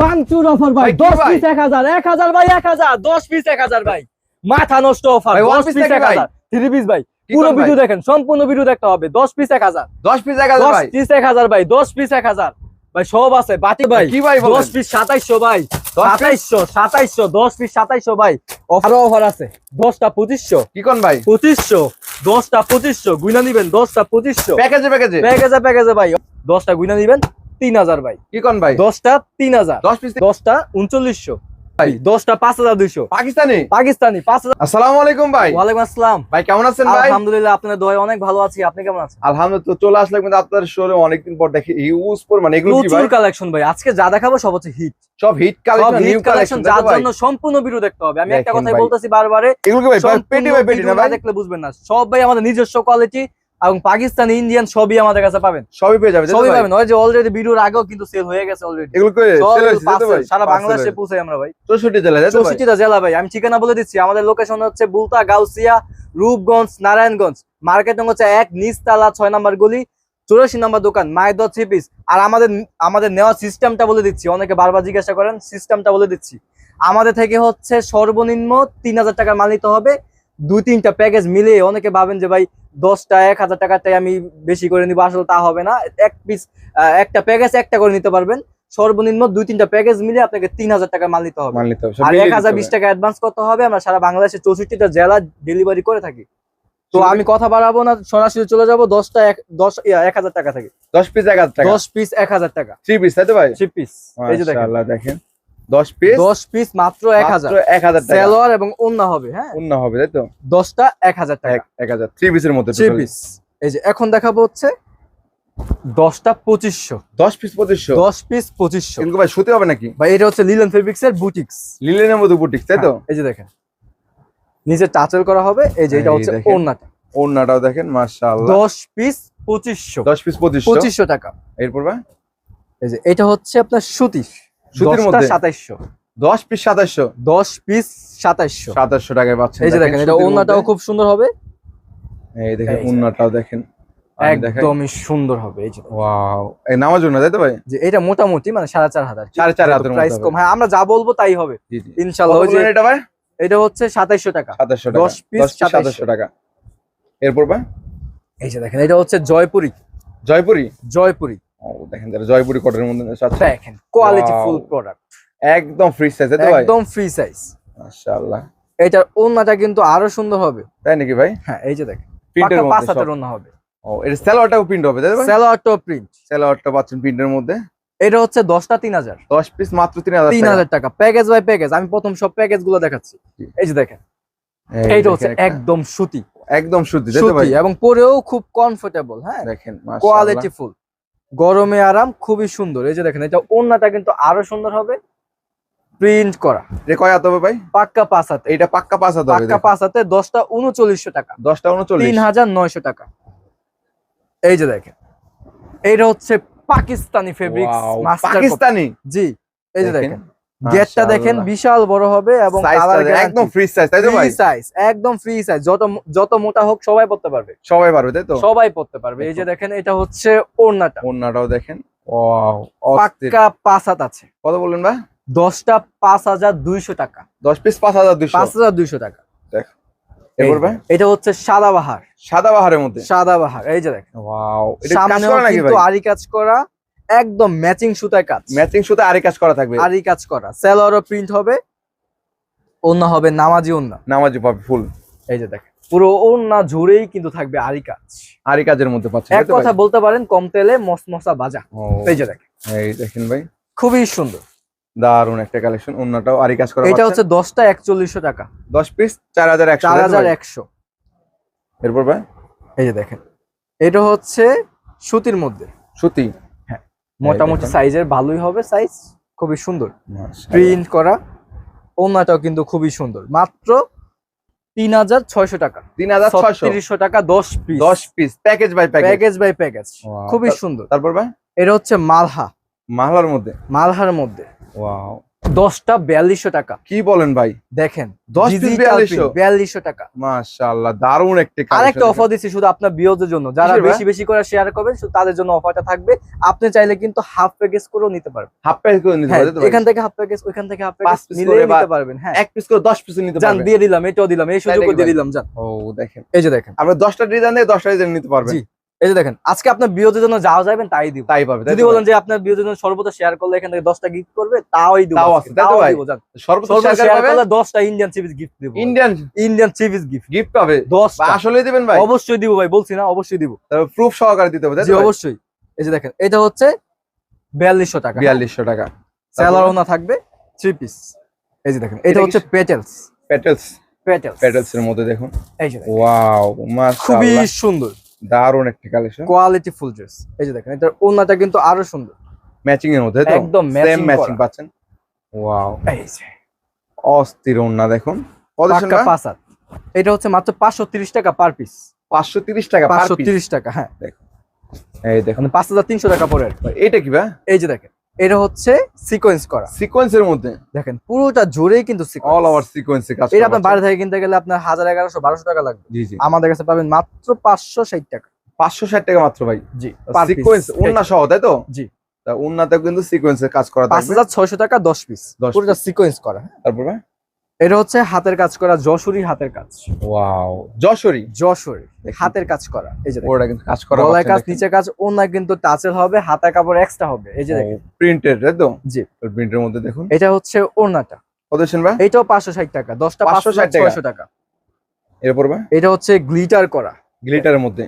বানচুর offer ভাই ভাই, কি দশ ভাই? পিস এক হাজার এক হাজার ভাই এক হাজার দশ পিস এক হাজার ভাই। মাথা নষ্ট অফার ভাই, one দশ piece পিস থেকে এক ভাই? হাজার। থ্রি পিস ভাই পুরো ভিডিও দেখেন সম্পূর্ণ ভিডিও দেখতে হবে দশ পিস এক হাজার। দশ পিস এক হাজার দশ ভাই। পিস এক হাজার ভাই দশ পিস এক হাজার। ভাই সব আছে বাটি ভাই কি ভাই বলেন? দশ পিস সাতাইশশো ভাই দশ piece? সাতাইশশো সাতাইশশো দশ পিস সাতাইশশো ভাই আরও অফার আছে দশটা পঁচিশশো। কি কোন ভাই? পঁচিশশো দশটা পঁচিশশো গুইনা নিবেন দশটা পঁচিশশো। প্যাকেজে প্যাকেজে প্যাকেজে প্যাকেজে ভাই দশটা গুইনা নিবেন তিন হাজার ভাই। কি কোন ভাই? দশটা তিন হাজার। দশ পিস দশটা উনচল্লিশশো। ভাই। দশটা পাঁচ হাজার দুইশো। পাকিস্তানি? পাকিস্তানি পাঁচ হাজার। আসসালামু আলাইকুম ভাই। ওয়ালাইকুম আসসালাম। ভাই কেমন আছেন ভাই? আলহামদুলিল্লাহ আপনার দোয়া অনেক ভালো আছি। আপনি কেমন আছেন? আলহামদুলিল্লাহ চলে আসলে কিন্তু আপনার শোরুম অনেকদিন পর দেখি ইউজ পর মানে এগুলো প্রচুর কালেকশন ভাই। আজকে যা দেখাবো সব হচ্ছে হিট সব হিট কালেকশন নিউ কালেকশন যার জন্য সম্পূর্ণ ভিডিও দেখতে হবে। আমি একটা কথাই বলতেছি বারবারে এগুলো ভাই? ভাই, পেটি ভাই পেটি না ভাই? দেখলে বুঝবেন না। সব ভাই আমাদের নিজস্ব কোয়ালিটি এবং পাকিস্তান ইন্ডিয়ান সবই আমাদের কাছে পাবেন। সবই পেয়ে যাবে তাই তো সবই পাবেন। ওই যে অলরেডি ভিডিওর আগেও কিন্তু সেল হয়ে গেছে অলরেডি এগুলো? সারা বাংলাদেশে। পৌঁছাই আমরা ভাই। 64 জেলায় তাই তো ভাই? চৌষট্টিটা জেলা ভাই আমি ঠিকানা বলে দিচ্ছি। আমাদের লোকেশন হচ্ছে বুলতা গাউসিয়া রূপগঞ্জ নারায়ণগঞ্জ। মার্কেট নং হচ্ছে এক নিচতলা ছয় নাম্বার গলি চুরাশি নাম্বার দোকান মায়ের দশ থ্রি পিস আর আমাদের আমাদের নেওয়ার সিস্টেমটা বলে দিচ্ছি। অনেকে বারবার জিজ্ঞাসা করেন সিস্টেমটা বলে দিচ্ছি। আমাদের থেকে হচ্ছে সর্বনিম্ন তিন হাজার টাকার মাল নিতে হবে। দুই তিনটা প্যাকেজ মিলে অনেকে ভাবেন যে ভাই দশটা এক হাজার টাকাটাই আমি বেশি করে নিবো। আসলে তা হবে না। এক পিস একটা প্যাকেজ একটা করে নিতে পারবেন। সর্বনিম্ন দুই তিনটা প্যাকেজ মিলে আপনাকে তিন হাজার টাকা মাল নিতে হবে। আর এক হাজার বিশ টাকা অ্যাডভান্স করতে হবে। আমরা সারা বাংলাদেশের চৌষট্টিটা জেলা ডেলিভারি করে থাকি। তো আমি কথা বাড়াবো না সরাসরি চলে যাব। দশটা এক দশ এক হাজার টাকা থেকে। 10 পিস 1000 টাকা। দশ পিস এক হাজার টাকা। থ্রি পিস তাই তো ভাই? থ্রি পিস এই যে দেখেন। 10 পিস দশ পিস মাত্র এক হাজার। 1000 টাকা। সেলোয়ার এবং হবে হ্যাঁ? হবে তাই তো? টাকা। 1000 3 পিসের মধ্যে। পিস এই যে এখন দেখাবো হচ্ছে 10 পিস 2500 দশ পিস ভাই হবে নাকি? ভাই এটা হচ্ছে লিলেন ফেব্রিক্স এর বুটিক্স লিলেনের মধ্যে বুটিক তাই তো? এই যে দেখেন। নিচে টাচেল করা হবে এই যে এটা হচ্ছে ওন্নাটাও দেখেন মাশাআল্লাহ। দশ পিস পঁচিশশো। 10 পিস 2500 পঁচিশশো টাকা। এরপর ভাই? এই যে এটা হচ্ছে আপনার সুতির। সুতির মধ্যে? সাতাইশশো। 10 পিস 2700 পিস 2700 টাকায় পাচ্ছেন। এই যে দেখেন এটা সুতির খুব সুন্দর হবে। এই দেখেন ওন্নাটাও দেখেন। একদমই সুন্দর হবে এই যে ওয়াও। এই নামার জন্য তাই তো ভাই? যে এটা মোটামুটি মানে সাড়ে চার হাজার। প্রাইস কম। হ্যাঁ আমরা যা বলব তাই হবে। ওই যে এটা ভাই? এটা হচ্ছে সাতাইশশো টাকা। 2700 টাকা। 10 piece 2700 টাকা। এরপর ভাই? এই যে দেখেন এটা হচ্ছে জয়পুরি। জয়পুরি? জয়পুরি। দেখেন যারা জয়পুরি কটনের মধ্যে সাথে দেখেন কোয়ালিটি ফুল প্রোডাক্ট একদম ফ্রি সাইজ তো ভাই? একদম ফ্রি সাইজ মাশাআল্লাহ। এটার ওড়নাটা কিন্তু আরও সুন্দর হবে। তাই নাকি ভাই? হ্যাঁ এই যে দেখেন প্রিন্টের পাক্কা পাঁচ মধ্যে হাতের। ওড়না হবে। ও এর সেলোয়ারটাও প্রিন্ট হবে তাই ভাই? সেলোয়ার টপ প্রিন্ট সেলোয়ারটা পাচ্ছেন প্রিন্টের মধ্যে? এটা হচ্ছে দশটা তিন হাজার। 10 পিস মাত্র 3000 তিন হাজার টাকা। প্যাকেজ বাই প্যাকেজ আমি প্রথম সব প্যাকেজগুলো দেখাচ্ছি এই যে দেখেন এইটা হচ্ছে একদম সুতি। একদম সুতি এবং পরেও খুব কমফোর্টেবল হ্যাঁ? দেখেন কোয়ালিটি ফুল গরমে আরাম খুবই সুন্দর। এই যে দেখেন এটা ওড়নাটা কিন্তু আরও সুন্দর হবে। প্রিন্ট করা। রে কয় হাত হবে ভাই? পাক্কা পাঁচ হাতে। এটা পাক্কা পাঁচ হাতে পাক্কা পাঁচ হাতে দশটা উনচল্লিশশো টাকা। 10টা 39 তিন হাজার নয়শো টাকা। এই যে দেখেন এইটা হচ্ছে পাকিস্তানি ফেব্রিক্স পাকিস্তানি? জি এই যে দেখেন। গেটটা দেখেন বিশাল বড় হবে এবং একদম ফ্রি সাইজ তাই তো ভাই? ফ্রি সাইজ একদম ফ্রি সাইজ যত যত মোটা হোক সবাই পড়তে পারবে। সবাই পারবে তাই তো? সবাই পড়তে পারবে। এই যে দেখেন এটা হচ্ছে ওড়নাটা। ওন্নাটাও দেখেন। ওয়াও পাক্কা পাঁচ হাত আছে। কত বললেন ভাই? দশটা পাঁচ হাজার দুইশো টাকা। 10 পিস 5200 পাঁচ হাজার দুইশো টাকা। এরপর এই ভাই? এটা হচ্ছে সাদা বাহার। সাদা বাহারের মধ্যে? সাদা বাহার এই যে দেখেন। ওয়াও এটা কাজ করা নাকি কিন্তু ভাই? আরি কাজ করা একদম ম্যাচিং সুতায় কাজ। ম্যাচিং সুতা আরে কাজ করা থাকবে। আরি কাজ করা। সেলোয়ারও প্রিন্ট হবে ওন্না হবে নামাজি ওন্না নামাজি পাবে ফুল এই যে দেখেন পুরো ওন্না জুড়েই কিন্তু থাকবে আরি কাজ। আরি কাজের মধ্যে পাচ্ছেন এক? কথা বলতে পারেন কম তেলে মসমসা বাজা এই যে দেখেন। এই দেখেন ভাই। খুবই সুন্দর। দারুণ একটা কালেকশন অন্যটাও আরি কাজ করা এটা। হচ্ছে দশটা একচল্লিশশো টাকা। 10 পিস 4100 চার তাই তো হাজার ভাই? একশো। এরপর ভাই? এই যে দেখেন। এটা হচ্ছে সুতির মধ্যে। সুতি। মোটামুটি সাইজের ভালোই হবে সাইজ খুবই সুন্দর। প্রিন্ট করা ওনাটাও কিন্তু খুবই সুন্দর। মাত্র তিন হাজার ছয়শো টাকা। তিন হাজার ছয়শো? টাকা দশ piece 10 piece package by package package by package খুবই সুন্দর। তারপর ভাই? এটা হচ্ছে মালহা। মালহার মধ্যে। মালহার মধ্যে। ওয়াও। দশটা বিয়াল্লিশশো টাকা। কি বলেন ভাই? দেখেন দশ বিয়াল্লিশশো? টাকা। মাশাআল্লাহ দারুণ একটি আরেকটা অফার দিচ্ছি শুধু আপনার বিয়োজের জন্য। যারা বেশি বেশি করে শেয়ার করবেন শুধু তাদের জন্য অফারটা থাকবে। আপনি চাইলে কিন্তু হাফ প্যাকেজ করেও নিতে পারবেন। হাফ প্যাকেজ করে নিতে হ্যাঁ, পারে তো ভাই? এখান থেকে হাফ প্যাকেজ ওইখান থেকে হাফ প্যাকেজ বা নিতে পারবেন হ্যাঁ। এক পিস করে 10 পিস নিতে জান দিয়ে দিলাম এটাও দিলাম এই সুযোগও নাকি দিয়ে? দিলাম জান। ও দেখেন। এই যে দেখেন। আপনি 10টা ডিজাইন দিয়ে 10টা ডিজাইন নিতে পারবেন। এই যে দেখেন আজকে আপনার বিয়োজের জন্য যাও যাবেন তাই দিব। তাই পাবে যদি বলেন যে আপনার বিয়োজের জন্য সর্বদা শেয়ার করলে এখান থেকে দশটা গিফট করবে তাওই দিব তাও আছে, দিব, সর্বদা শেয়ার করলে দশটা ইন্ডিয়ান সিরিজ গিফট দিব। Indian Indian series gift gift পাবে। বা দশটা আসলে দিবেন ভাই। অবশ্যই দিব ভাই বলছি না অবশ্যই দিব। তারপর প্রুফ সহকারে দিতে হবে জি অবশ্যই। এই যে দেখেন এটা হচ্ছে বিয়াল্লিশশো টাকা। 4200 টাকা। স্যালার ওনা থাকবে থ্রি পিস এই যে দেখেন এটা হচ্ছে পেটেলস পেটেলস পেটেলস পেটেলস এর মধ্যে দেখুন। এই যে ওয়াও খুবই সুন্দর। দারুণ একটা কালেকশন কোয়ালিটি ফুল ড্রেস এই যে দেখেন এটার ওনাটা কিন্তু আরও সুন্দর। ম্যাচিং এর মধ্যে তো? একদম সেম ম্যাচিং পাচ্ছেন। ওয়াও এই যে। অস্থির ওন্না দেখুন। কত টাকা এটা হচ্ছে মাত্র পাঁচশো তিরিশ টাকা পার পিস 530 টাকা পার পাঁচশো পিস তিরিশ টাকা হ্যাঁ। দেখুন। এই দেখুন। মানে পাঁচ হাজার তিনশো টাকা পড়ে এটা কি ভাই? এই যে দেখেন। এটা হচ্ছে সিকোয়েন্স করা। সিকোয়েন্সের মধ্যে। দেখেন পুরোটা জোরেই কিন্তু অল ওভার সিকোয়েন্সে কাজ এটা আপনার বাইরে থেকে কিনতে গেলে আপনার হাজার এগারোশো বারোশো টাকা লাগবে। জি জি। আমাদের কাছে পাবেন মাত্র পাঁচশো ষাট টাকা। 560 টাকা মাত্র ভাই। জি। সিকোয়েন্স উন্না সহ তাই তো? জি। তা ওন্নাতেও কিন্তু সিকোয়েন্সের কাজ করা পাঁচ হাজার ছয়শো টাকা দশ পিস 10 পুরোটা সিকোয়েন্স করা তারপর ভাই? এটা হচ্ছে হাতের কাজ করা যশোরী হাতের কাজ। ওয়াও যশোরী? যশোরী। হাতের কাজ করা এই যে ওটা কিন্তু কাজ করা গলায় কাজ নিচে কাজ ওনা কিন্তু টাচের হবে হাতের কাপড় এক্সট্রা হবে এই যে দেখেন। প্রিন্টেড তো? জি। প্রিন্টের মধ্যে দেখুন। এটা হচ্ছে ওনাটা কত ভাই? এটাও পাঁচশো ষাট টাকা দশটা পাঁচশো 560 টাকা। ছয়শো টাকা। এরপর ভাই? এটা হচ্ছে গ্লিটার করা। গ্লিটারের মধ্যে।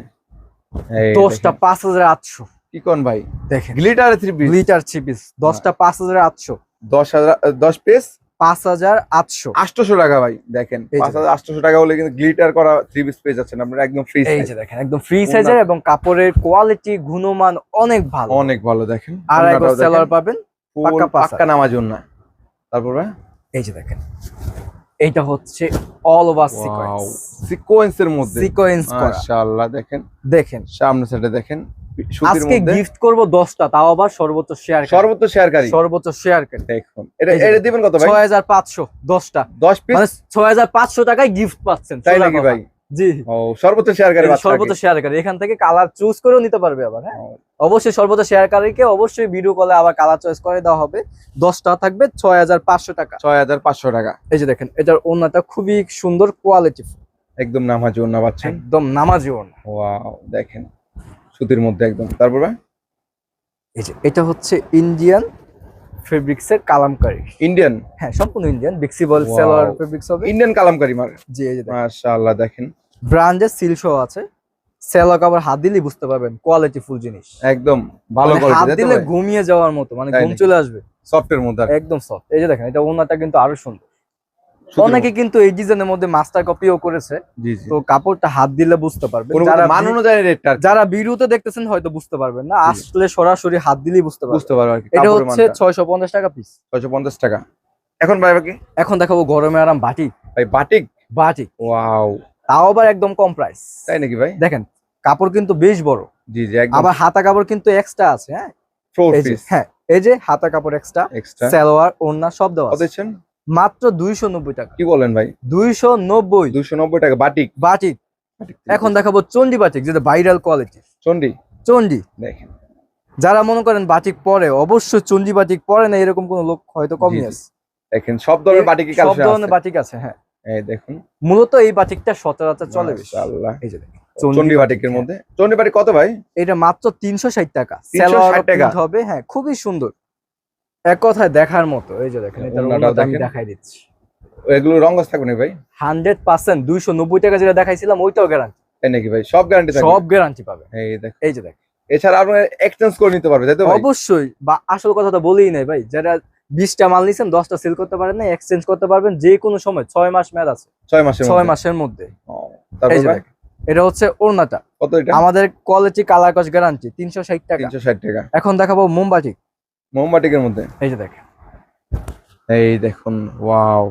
এই দশটা দেখেন। পাঁচ হাজার আটশো। কি কোন ভাই? দেখেন। Glitter three piece glitter three piece দশটা পাঁচ হাজার আটশো। দশ হাজার দশ পিস পাঁচ হাজার আটশো। আটশোশো টাকা ভাই দেখেন। পাঁচ হাজার আটশোশো টাকা হলে কিন্তু গ্লিটার করা থ্রি পিস পেয়ে যাচ্ছেন আপনারা একদম ফ্রি এই যে দেখেন একদম ফ্রি সাইজের এবং কাপড়ের কোয়ালিটি গুণমান অনেক ভালো। অনেক ভালো দেখেন। আর একবার ওন্নাটাও সেলার পাবেন পাক্কা পাক্কা তারপর ভাই? এই যে দেখেন এইটা হচ্ছে অল ওভার সিকোয়েন্স সিকোয়েন্সের মধ্যে। সিকোয়েন্স মাশাআল্লাহ দেখেন। দেখেন। সামনে সাইডে দেখেন। আজকে গিফট করব দশটা তাও আবার সর্বোচ্চ শেয়ার সর্বোচ্চ শেয়ারকারী সর্বোচ্চ শেয়ার দেখুন। এটা এটা দিবেন কত ভাই? ছয় হাজার পাঁচশো দশটা। দশ পিস মানে টাকায় গিফট পাচ্ছেন তাই নাকি ভাই? জি। ও সর্বোচ্চ শেয়ারকারী সর্বোচ্চ শেয়ার করে এখান থেকে কালার চুজ করেও নিতে পারবে আবার হ্যাঁ? অবশ্যই সর্বোচ্চ শেয়ারকারীকে অবশ্যই ভিডিও কলে আবার কালার চয়েস করে দেওয়া হবে। দশটা থাকবে ছয় হাজার পাঁচশো টাকা। ছয় হাজার পাঁচশো টাকা। এই যে দেখেন এটার ওনাটা খুবই সুন্দর কোয়ালিটি একদম নামাজি ওন্না পাচ্ছেন। একদম নামাজি ওনা ওয়াও দেখেন। সুতির মধ্যে একদম। তারপর এই যে এটা হচ্ছে ইন্ডিয়ান ফেব্রিক্স এর কালামকারি। ইন্ডিয়ান হ্যাঁ সম্পূর্ণ ইন্ডিয়ান বিক্সিবল. সেলার ফেব্রিক্স হবে। ইন্ডিয়ান কালামকারি মার জি এই যে মাশাআল্লাহ দেখেন। ব্র্যান্ডের সিল শো আছে। সেলক আবার হাত দিলেই বুঝতে পারবেন কোয়ালিটি ফুল জিনিস। একদম ভালো মানে হাত দিলে ঘুমিয়ে যাওয়ার মতো মানে ঘুম চলে আসবে। সফটের মধ্যে একদম সফট এই যে দেখেন এটা ওনাটা কিন্তু আরও সুন্দর। অনেকে কিন্তু এই ডিজাইনের মধ্যে মাস্টার কপিও করেছে। তো কাপড়টা হাত দিলে বুঝতে পারবেন। কোনো যারা মান অনুযায়ী রেটটা যারা ভিডিওতে দেখতেছেন হয়তো বুঝতে পারবেন না। আসলে সরাসরি হাত দিলেই বুঝতে পারবেন। বুঝতে পারব আর কি এটা হচ্ছে ছয়শো পঞ্চাশ টাকা পিস ছয়শো পঞ্চাশ টাকা। এখন ভাই বাকি এখন দেখাবো গরমে আরাম বাটিক ভাই বাটিক? Batik wow. তাও আবার একদম কম প্রাইস তাই নাকি ভাই? দেখেন কাপড় কিন্তু বেশ বড়। জি জি আবার হাতা কাপড় কিন্তু এক্সট্রা আছে হ্যাঁ? হ্যাঁ এই যে হাতা কাপড় এক্সট্রা এক্সট্রা সালোয়ার ওড়না সব দেওয়া আছে। মাত্র দুইশো নব্বই টাকা। কি বলেন ভাই? দুইশো নব্বই। দুইশো নব্বই টাকা বাটিক। বাটিক। এখন দেখাবো চন্ডি বাটিক যেটা ভাইরাল কোয়ালিটি চন্ডি চন্ডি দেখেন। যারা মনে করেন বাটিক পরে অবশ্যই চন্ডি বাটিক পরে না এরকম কোন লোক হয়তো কমই। আছে দেখেন সব ধরনের বাটিকি সব ধরনের বাটিক আছে হ্যাঁ। এই দেখুন। মূলত এই বাটিকটা সচরাচর চলে বেশি। এই যে দেখেন, চন্ডি বাটিকের হ্যাঁ। মধ্যে। চন্ডি বাটিক কত ভাই? এটা মাত্র তিনশো ষাট টাকা। 360 সালোয়ার টাকা? প্রিন্ট হবে হ্যাঁ খুবই সুন্দর। এক কথায় দেখার মতো। এই যে দেখেন ওড়নাটাও আমি দেখাই দিচ্ছি। এগুলো রঙস থাকবে ভাই? হান্ড্রেড পার্সেন্ট দুইশো নব্বই টাকা যেটা দেখাইছিলাম ওইটাও গ্যারান্টি তাই নাকি ভাই? সব গ্যারান্টি সব গ্যারান্টি পাবে। এই দেখ। এই যে দেখ এছাড়া আপনি এক্সচেঞ্জ করে নিতে পারবে তাই তো ভাই? অবশ্যই। বা আসল কথা তো বলেই নাই ভাই। যারা বিশটা মাল নিছেন দশটা সেল করতে পারেন না এক্সচেঞ্জ করতে পারবেন যে কোনো সময় ছয় মাস মেয়াদ আছে। ছয় মাসের ছয় মাসের মধ্যে। তারপর ভাই? এটা হচ্ছে ওড়নাটা। কত এটা? আমাদের কোয়ালিটি কালার কস গ্যারান্টি তিনশো ষাট টাকা। তিনশো ষাট টাকা। এখন দেখাবো মোমবাতি। মোমবাটিকের মধ্যে? এই যে দেখেন এই দেখুন ওয়াও।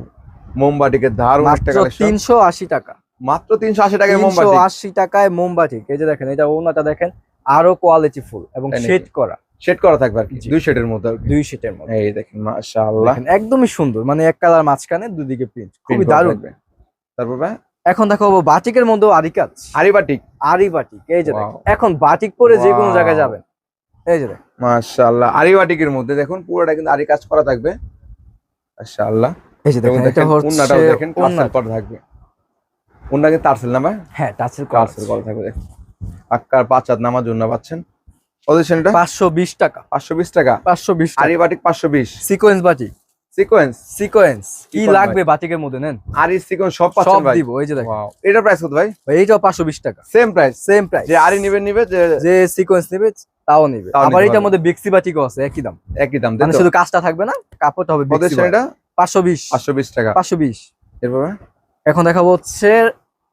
মোমবাটিকের দারুণ একটা কালেকশন তিনশো আশি টাকা। মাত্র তিনশো আশি টাকায় তিনশো মোমবাটি আশি টাকায় মোমবাতি। এই যে দেখেন এটা ওড়নাটা দেখেন আরও কোয়ালিটি ফুল এবং শেড করা। শেড করা থাকবে আর কি দুই শেডের মধ্যে দুই শীটের মধ্যে। এই দেখেন মাশাআল্লাহ। একদমই সুন্দর মানে এক কালার মাঝখানে দুদিকে প্রিন্ট খুবই দারুণ। তারপর ভাই? এখন দেখো বাটিকের মধ্যেও আরি কাজ আরি বাটিক আরি বাটিক এই যে দেখেন। এখন বাটিক পরে যে কোনো জায়গায় যাবেন। এই যে মাশাআল্লাহ আরি বাটিকের মধ্যে দেখুন পুরোটা কিন্তু আরি কাজ করা থাকবে। মাশাআল্লাহ। এই যে দেখুন এটা হচ্ছে উন্নাটাও দেখেন। টার্সেল করা থাকবে। উন্না কিন্তু টার্সেল নামা হ্যাঁ টাচের টার্সেল করা থাকবে দেখুন। আক্কার পাঁচ হাত নামার জন্য পাচ্ছেন। কত পাঁচশো বিশ টাকা। পাঁচশো বিশ টাকা? পাঁচশো বিশ আরি বাটিক পাঁচশো বিশ। সিকোয়েন্স বাটিক সিকোয়েন্স সিকোয়েন্স কি লাগবে বাটিকের মধ্যে নেন? আরি সিকোয়েন্স সব পাচ্ছেন ভাই। দিব এই যে দেখেন। এটা প্রাইস কত ভাই? এইটা এইটাও পাঁচশো বিশ টাকা। সেম প্রাইস সেম প্রাইস যে আরি নিবে নিবে যে সিকোয়েন্স নেবে তাও নিবে। আবার এটার মধ্যে বিক্সি বাটিকও আছে একই দাম। একই দাম মানে শুধু কাজটা থাকবে না কাপড়টা হবে বিক্সি এটা? পাঁচশো বিশ। পাঁচশো বিশ টাকা। পাঁচশো বিশ। এরপর? এখন দেখাবো হচ্ছে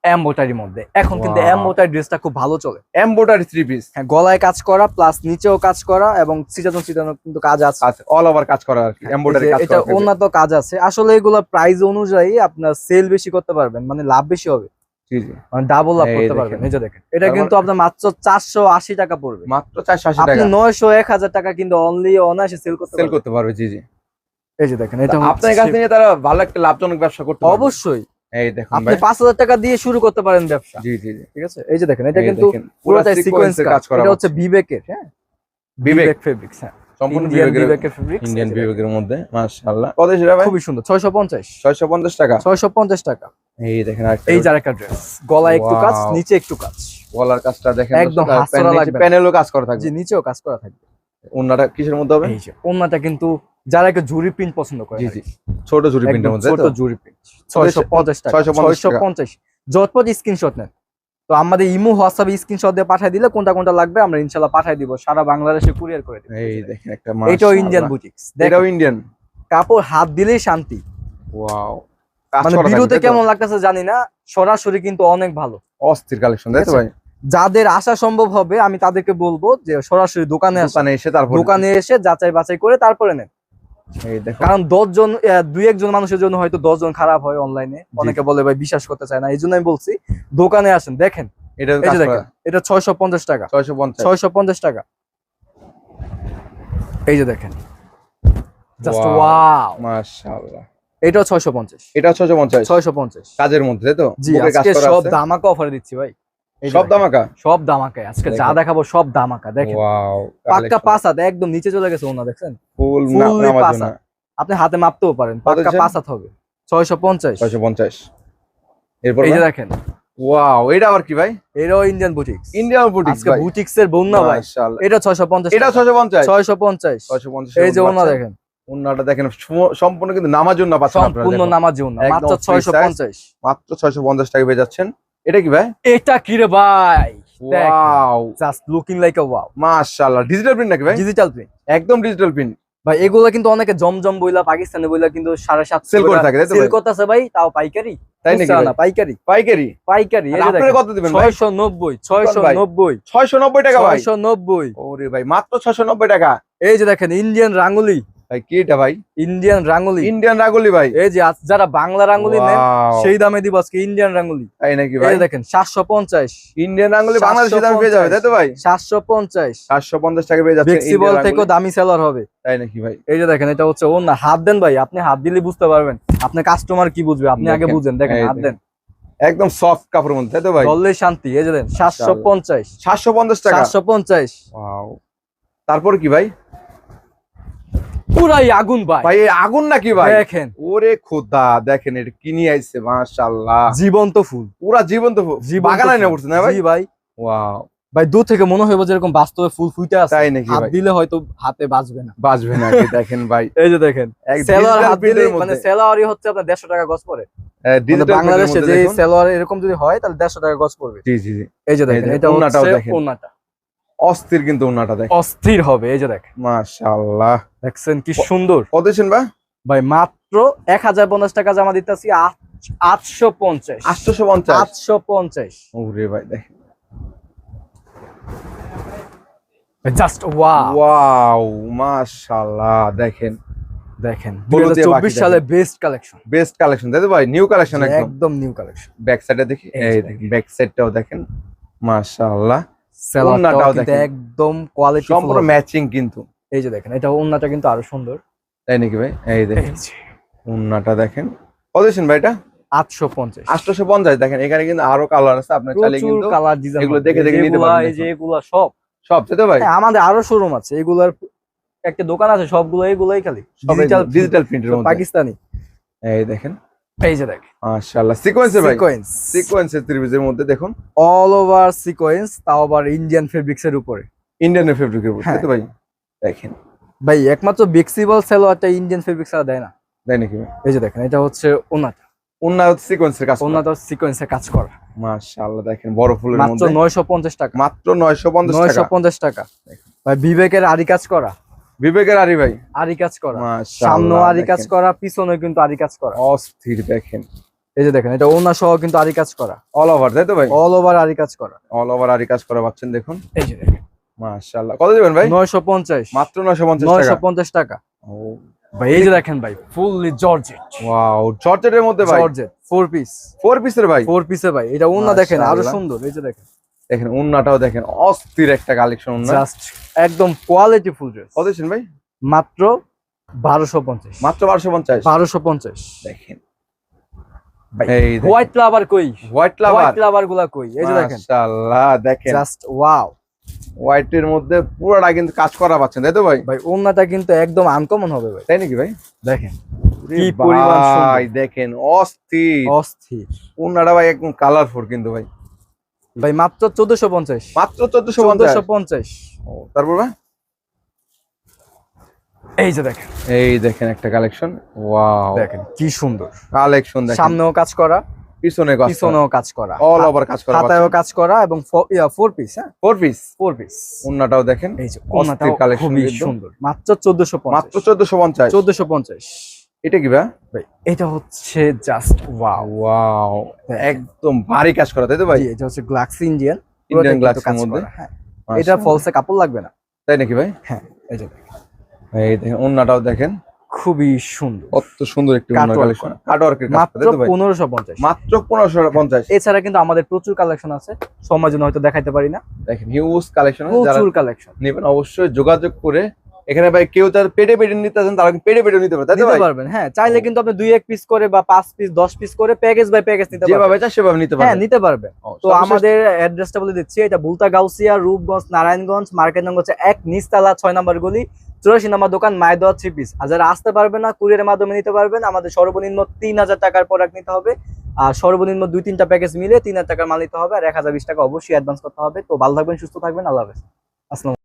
এমবোটারির মধ্যে। এখন কিন্তু. এমবোটারি ড্রেসটা খুব ভালো চলে। এমবোটারি থ্রি পিস হ্যাঁ গলায় কাজ করা প্লাস নিচেও কাজ করা এবং সিটানো সিটানো কিন্তু কাজ আছে। অল ওভার কাজ করা আর কি এমবোটারি কাজ এটা। উন্নত কাজ আছে। আসলে এগুলো প্রাইস অনুযায়ী আপনার সেল বেশি করতে পারবেন মানে লাভ বেশি হবে। জি মানে ডাবল লাভ করতে পারবেন এই যে দেখেন। এটা কিন্তু আপনার মাত্র চারশো আশি টাকা পড়বে। মাত্র আপনি টাকা। নয়শো এক হাজার টাকা কিন্তু অনলি অনায়াসে সেল করতে সেল করতে পারবে জি জি। এই যে দেখেন এটা আপনার কাছ তারা ভালো একটা লাভজনক ব্যবসা করতে অবশ্যই। এই দেখুন আপনি ভাই। পাঁচ হাজার টাকা দিয়ে শুরু করতে পারেন ব্যবসা। জি জি জি। ঠিক আছে? এই যে দেখেন এটা কিন্তু পুরোটাই সিকোয়েন্স কাজ করা এটা হচ্ছে। বিবেকের হ্যাঁ? বিবেক। ফেব্রিক্স হ্যাঁ। সম্পূর্ণ বিবেকের ফেব্রিক্স ইন্ডিয়ান বিবেকের মধ্যে মাশাআল্লাহ। কত সেটা ভাই? খুবই সুন্দর ছয়শো পঞ্চাশ। ছয়শো পঞ্চাশ টাকা? ছয়শো পঞ্চাশ টাকা। এই দেখেন আরেকটা এই যার একটা ড্রেস গলায় একটু কাজ নিচে একটু কাজ। গলার কাজটা দেখেন একদম প্যানেলও কাজ করা থাকবে। যে নিচেও কাজ করা থাকবে। অন্যটা কিসের মধ্যে হবে? ওন্নাটা কিন্তু যারা একটু জুরি প্রিন্ট পছন্দ করে জি জি। ছোট একদম প্রিন্টের মধ্যে ছোট জুরি প্রিন্ট ছয়শো পঞ্চাশ টাকা। 650 ছয়শো স্ক্রিনশট নেন। তো আমাদের ইমো হোয়াটসঅ্যাপে স্ক্রিনশট দিয়ে পাঠিয়ে দিলে কোনটা কোনটা লাগবে আমরা ইনশাল্লাহ পাঠিয়ে দিব। সারা বাংলাদেশে কুরিয়ার করে দিব এই দেখেন একটা এটাও ইন্ডিয়ান বুটিক্স এটাও ইন্ডিয়ান কাপড় হাত দিলেই শান্তি। ওয়াও মানে ভিডিওতে কেমন লাগতেছে জানি না। সরাসরি কিন্তু অনেক ভালো। অস্থির কালেকশন তাই তো ভাই? যাদের আসা সম্ভব হবে আমি তাদেরকে বলব যে সরাসরি দোকানে দোকানে এসে তারপর দোকানে এসে যাচাই বাছাই করে তারপরে নেন। দেখো কারণ দশজন দুই একজন মানুষের জন্য হয়তো দশজন খারাপ হয় অনলাইনে অনেকে বলে ভাই বিশ্বাস করতে চায় না। এই জন্য আমি বলছি দোকানে আসেন দেখেন। এটা দেখেন এটা ছয়শো পঞ্চাশ টাকা। ছয়শো পঞ্চাশ। ছয়শো পঞ্চাশ টাকা। এই যে দেখেন। জাস্ট. ওয়াও মাশাআল্লাহ। পঞ্চাশ। এটা ছয়শো পঞ্চাশ। ছয়শো পঞ্চাশ। কাজের মধ্যে তাই তো? জি আজকে সব। দামাকা অফার দিচ্ছি ভাই। সব দামাকা সব দামাকায় আজকে যা। দেখাবো সব দামাকা দেখেন। ওয়াও পাক্কা পাঁচ হাত একদম নিচে চলে গেছে ওনা দেখছেন? ফুল পাঁচ হাত। আপনি হাতে মাপতেও পারেন পাক্কা দিচ্ছেন? পাঁচ হাত হবে। ছয়শো পঞ্চাশ। ছয়শো পঞ্চাশ। এরপর এই যে দেখেন। ওয়াও এটা আবার কি ভাই? এটাও ইন্ডিয়ান বুটিক্স ইন্ডিয়ান বুটিক আজকে বুটিক্স এর বন্যা ভাই। এটা ছয়শো পঞ্চাশ এটা ছয়শো পঞ্চাশ? ছয়শো পঞ্চাশ। ছয়শো পঞ্চাশ এই যে ওনা দেখেন। ওনাটা দেখেন সম্পূর্ণ কিন্তু নামার জন্য পাচ্ছেন আপনারা সম্পূর্ণ নামাজ একদম মাত্র free ছয়শো size। পঞ্চাশ। মাত্র ছয়শো পঞ্চাশ টাকা পেয়ে যাচ্ছেন। এটা কি ভাই? এটা কি রে ভাই? Wow just looking like a wow মাশাআল্লাহ ডিজিটাল প্রিন্ট নাকি ভাই? ডিজিটাল প্রিন্ট একদম ডিজিটাল প্রিন্ট ভাই এগুলো কিন্তু অনেকে জমজম বইলা পাকিস্তানি বইলা কিন্তু সাড়ে সাত Sell করে থাকে, সেল ভাই? করতেছে ভাই তাও পাইকারি। তাই নাকি না পাইকারি। পাইকারি? পাইকারি আপনারা কত দিবেন ভাই? ছয়শো নব্বই ছয়শো ভাই? নব্বই। ছয়শো নব্বই টাকা ভাই? ছয়শো নব্বই। ওরে ভাই মাত্র ছয়শো নব্বই টাকা। এই যে দেখেন ইন্ডিয়ান রাঙ্গুলি। কি এটা ভাই? ইন্ডিয়ান রাঙ্গুলি। ইন্ডিয়ান ভাই। এই যে যারা বাংলা রাঙ্গুলি নেন সেই দামে দিব আজকে ইন্ডিয়ান রাঙ্গুলি। তাই নাকি ভাই? দেখেন সাতশো পঞ্চাশ। ইন্ডিয়ান রাগলি বাংলাদেশি দামে পেয়ে যাবে তাই তো ভাই? সাতশো পঞ্চাশ। সাতশো পঞ্চাশ টাকা পেয়ে ফ্লেক্সিবল থেকেও দামি সেলার হবে। তাই নাকি ভাই? এই যে দেখেন এটা হচ্ছে ওর না হাত দেন ভাই আপনি হাত দিলে বুঝতে পারবেন। আপনি কাস্টমার কি বুঝবে আপনি আগে বুঝেন। দেখেন হাত দেন। একদম সফট কাপড়ের মধ্যে তাই তো ভাই? বললেই শান্তি এই যে দেন সাতশো পঞ্চাশ। সাতশো পঞ্চাশ টাকা? সাতশো পঞ্চাশ। তারপর কি ভাই? পুরাই আগুন ভাই। ভাই আগুন নাকি ভাই? দেখেন। ওরে খোদা দেখেন এটা কি নিয়ে আইছে মাশাআল্লাহ। জীবন্ত ফুল। পুরা জীবন্ত ফুল। বাগানায়। না পড়ছে না ভাই? জি ভাই। ওয়াও। ভাই দূর থেকে মনে হইব যেরকম বাস্তবে ফুল ফুইতে আছে। তাই নাকি হাত ভাই? দিলে হয়তো হাতে বাজবে না। বাজবে না দেখেন ভাই। এই যে দেখেন এক সেলোয়ার হাত দিলে মানে মধ্যে, সেলোয়ারই হচ্ছে আপনার দেড়শো টাকা গজ পড়ে। এর বাংলাদেশে যে। সেলোয়ার এরকম যদি হয় তাহলে দেড়শো টাকা গজ পড়বে। জি জি জি। এই যে দেখেন এটা ওড়নাটাও দেখেন। ওনাটা অস্থির কিন্তু ওনাটা দেখেন অস্থির হবে এই যে দেখেন মাশাআল্লাহ। দেখছেন কি সুন্দর। কত ভাই? ভাই মাত্র এক হাজার পঞ্চাশ টাকা জমা দিতেছি আটশো পঞ্চাশ। আটশোশো পঞ্চাশ? আটশো পঞ্চাশ। ওরে ভাই দেখেন জাস্ট ওয়াও ওয়াও মাশাআল্লাহ দেখেন। দেখেন হলুদে বাকি চব্বিশ সালে বেস্ট কালেকশন বেস্ট কালেকশন তো ভাই নিউ কালেকশন একদম নিউ কালেকশন ব্যাক সাইডে দেখি এই দেখেন ব্যাক সাইডটাও দেখেন। মাশাআল্লাহ। ওন্নাটাও দেখেন। একদম কোয়ালিটি সম্পূর্ণ ম্যাচিং কিন্তু। এই যে দেখেন এটা ওন্নাটা কিন্তু আরও সুন্দর। তাই নাকি ভাই? এই দেখেন। উন্নাটা দেখেন। কত ভাই এটা? আটশো পঞ্চাশ। আটশোশো পঞ্চাশ দেখেন এখানে কিন্তু আরও কালার আছে আপনার চাইলে কিন্তু কালার এগুলো দেখে দেখে নিতে পারবেন এই যে এখন। সব। সব তাই তো ভাই? হ্যাঁ, আমাদের আরও শোরুম আছে। এগুলার একটা দোকান আছে সবগুলো এগুলাই খালি। ডিজিটাল ডিজিটাল প্রিন্টের পাকিস্তানি। এই দেখেন। এই যে দেখ মাশাআল্লাহ সিকোয়েন্সে ভাই। সিকোয়েন্স সিকোয়েন্সের ত্রিভুজের মধ্যে দেখুন। অল ওভার সিকোয়েন্স তাও আবার ইন্ডিয়ান ফেব্রিক্স এর উপরে। ইন্ডিয়ানের ফেব্রিকের উপর তাই হ্যাঁ। তো ভাই? দেখেন। ভাই একমাত্র বেক্সিবল সেলো একটা ইন্ডিয়ান ফেব্রিক্স ছাড়া দেয় না। তাই নাকি ভাই? এই যে দেখেন এটা হচ্ছে ওনাটা। উন্নত সিকোয়েন্সের কাজ ওনাটা সিকোয়েন্সে কাজ করা। মাশাআল্লাহ দেখেন বড় ফুলের মাত্র মধ্যে। নয়শো পঞ্চাশ টাকা। মাত্র 950 নয়শো টাকা। পঞ্চাশ টাকা। ভাই বিবেকের আরি কাজ করা। বিবেকের আরি ভাই। আরি কাজ করা। সামনে আরি কাজ করা পিছনে কিন্তু আরি কাজ করা। অস্থির দেখেন। এই যে দেখেন এটা ওনা সহ কিন্তু আরি কাজ করা। অল ওভার তাই তো ভাই? অল ওভার আরি কাজ করা। অল ওভার আরি কাজ করা পাচ্ছেন দেখুন। এই যে দেখেন। মাশাআল্লাহ। কত দিবেন ভাই? নয়শো পঞ্চাশ। মাত্র 950 নয়শো টাকা? পঞ্চাশ টাকা। ও। ভাই এই যে দেখেন ভাই ফুললি জর্জেট ওয়াও জর্জেটের মধ্যে ভাই? জর্জেট ফোর পিস ফোর পিসের ভাই? ফোর পিসে ভাই এটা ওনা দেখেন আরও সুন্দর এই যে দেখেন। দেখেন উন্নাটাও দেখেন অস্থির একটা কালেকশন উন্না জাস্ট একদম কোয়ালিটি ফুল ড্রেস কত ভাই? মাত্র বারোশো পঞ্চাশ। মাত্র বারোশো পঞ্চাশ? বারোশো পঞ্চাশ। দেখেন। এই হোয়াইট ফ্লাভার কই? হোয়াইট হোয়াইট লাভারগুলা কই? এই যে দেখেন। মাশাআল্লাহ দেখেন। জাস্ট ওয়াও হোয়াইটের মধ্যে পুরোটা কিন্তু কাজ করা পাচ্ছেন তাই তো ভাই? ভাই ওন্নাটা কিন্তু একদম আনকমন হবে ভাই। তাই নাকি ভাই? দেখেন। কি পরিমাণ সুন্দর। ভাই দেখেন অস্থির। অস্থির। উন্নাটা ভাই একদম কালারফুল কিন্তু ভাই। ভাই মাত্র চোদ্দশো পঞ্চাশ। মাত্র চোদ্দশো পঞ্চাশ। চোদ্দশো পঞ্চাশ। ও, তারপর ভাই? এই যে দেখেন। এই দেখেন একটা কালেকশন। ওয়াও। দেখেন কি সুন্দর। কালেকশন দেখেন। সামনেও কাজ করা পিছনে কাজ পিছনেও কাজ করা। অল ওভার কাজ করা হাতায়ও কাজ করা এবং ফোর পিস হ্যাঁ? ফোর পিস ফোর পিস উন্নাটাও দেখেন। এই যে ওন্নাটাও collection খুবই সুন্দর। মাত্র চোদ্দশো মাত্র চোদ্দশো পঞ্চাশ। চোদ্দশো পঞ্চাশ। এটা কি ভাই? ভাই এটা হচ্ছে জাস্ট ওয়াও ওয়াও একদম ভারী কাজ করা তাই তো ভাই? এটা হচ্ছে গ্লাক্স ইন্ডিয়ান ইন্ডিয়ান গ্লাসের মধ্যে? হ্যাঁ। এটা ফলসে কাপড় লাগবে না। তাই নাকি ভাই? হ্যাঁ এই যে। এই দেখেন উন্নাটাও দেখেন। খুবই সুন্দর। কত সুন্দর একটি Cutwork কালেকশন কাটওয়ার্কের কাজ মাত্র তাই তো ভাই? পনেরোশো পঞ্চাশ। মাত্র পনেরোশো পঞ্চাশ। এছাড়া কিন্তু আমাদের প্রচুর কালেকশন আছে। সময় জন্য হয়তো দেখাইতে পারি না। দেখেন হিউজ কালেকশন যারা প্রচুর কালেকশন নেবেন অবশ্যই যোগাযোগ করে এখানে ভাই কেউ তার পেটে পেটে নিতে চান তারা পেটে পেটে নিতে পারবেন হ্যাঁ চাইলে কিন্তু আপনি দুই এক পিস করে বা পাঁচ পিস দশ পিস করে প্যাকেজ বাই প্যাকেজ নিতে পারবেন। যেভাবে চান সেভাবে নিতে হ্যাঁ নিতে পারবেন। ও, তো আমাদের অ্যাড্রেসটা বলে দিচ্ছি এটা বুলতা গাউসিয়া রূপগঞ্জ নারায়ণগঞ্জ মার্কেট নম্বর হচ্ছে এক নিচতলা ছয় নম্বর গলি চুরাশি নম্বর দোকান মায়দোয়া থ্রি পিস আর যারা আসতে পারবে না কুরিয়ারের মাধ্যমে নিতে পারবেন আমাদের সর্বনিম্ন তিন হাজার টাকার প্রোডাক্ট নিতে হবে। আর সর্বনিম্ন দুই তিনটা প্যাকেজ মিলে তিন হাজার টাকার মাল নিতে হবে আর এক হাজার বিশ টাকা অবশ্যই অ্যাডভান্স করতে হবে। তো ভালো থাকবেন সুস্থ থাকবেন আল্লাহ হাফেজ। আসসালাম